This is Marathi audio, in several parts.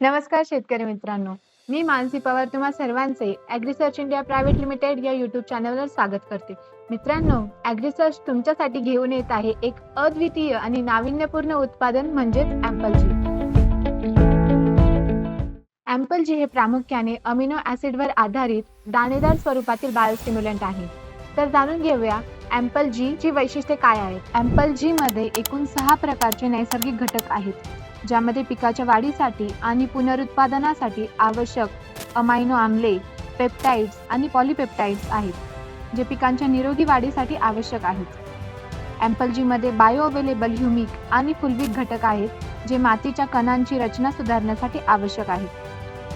नमस्कार शेतकरी मित्रांनो. मी मानसी पवार तुम्हा सर्वांचे ॲग्रिसर्च इंडिया प्रायव्हेट लिमिटेड या युट्यूब चॅनलवर स्वागत करते. मित्रांनो ॲग्रिसर्च तुमच्यासाठी घेऊन येत आहे एक अद्वितीय आणि नाविन्यपूर्ण उत्पादन म्हणजेच ॲम्पल जी ॲम्पल जी हे प्रामुख्याने अमिनो ॲसिडवर आधारित दाणेदार स्वरूपातील बायोस्टिम्युलंट आहे. तर जाणून घेऊया ॲम्पल जी ची वैशिष्ट्ये काय आहेत? ॲम्पल जी मध्ये एकूण सहा प्रकारचे नैसर्गिक घटक आहेत ज्यामध्ये पिकाच्या वाढीसाठी आणि पुनरुत्पादनासाठी आवश्यक अमायनो आम्ले पेप्टाइड्स आणि पॉलिपेप्टाइड्स आहेत जे पिकांच्या निरोगी वाढीसाठी आवश्यक आहेत. ॲम्पलजीमध्ये बायो अवेलेबल ह्युमिक आणि फुलविक घटक आहेत जे मातीच्या कणांची रचना सुधारण्यासाठी आवश्यक आहेत.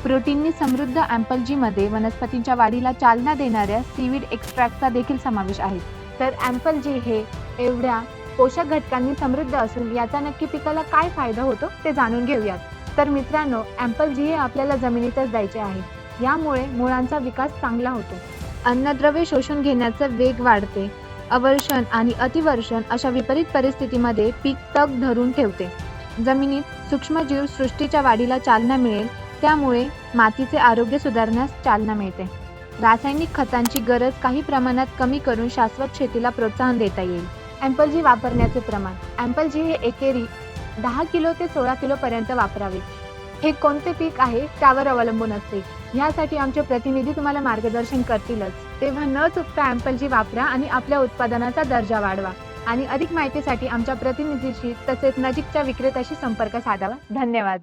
प्रोटीननी समृद्ध ॲम्पलजीमध्ये वनस्पतींच्या वाढीला चालना देणाऱ्या सीविड एक्स्ट्रॅक्टचा देखील समावेश आहे. तर ॲम्पलजी हे एवढ्या पोषक घटकांनी समृद्ध असून याचा नक्की पिकाला काय फायदा होतो ते जाणून घेऊयात. तर मित्रांनो ॲम्पल जी हे आपल्याला जमिनीतच द्यायचे आहे. यामुळे मुळांचा विकास चांगला होतो. अन्नद्रव्य शोषून घेण्याचा वेग वाढते. अवर्षण आणि अतिवर्षण अशा विपरीत परिस्थितीमध्ये पीक तग धरून ठेवते. जमिनीत सूक्ष्मजीव सृष्टीच्या वाढीला चालना मिळेल त्यामुळे मातीचे आरोग्य सुधारण्यास चालना मिळते. रासायनिक खतांची गरज काही प्रमाणात कमी करून शाश्वत शेतीला प्रोत्साहन देता येईल. ॲम्पलजी वापरण्याचे प्रमाण. ॲम्पलजी हे एकेरी दहा किलो ते सोळा किलो पर्यंत वापरावे. हे कोणते पीक आहे त्यावर अवलंबून असते. यासाठी आमचे प्रतिनिधी तुम्हाला मार्गदर्शन करतीलच. तेव्हा न चुकता ॲम्पलजी वापरा आणि आपल्या उत्पादनाचा दर्जा वाढवा. आणि अधिक माहितीसाठी आमच्या प्रतिनिधीशी तसेच नजीकच्या विक्रेत्याशी संपर्क साधावा. धन्यवाद.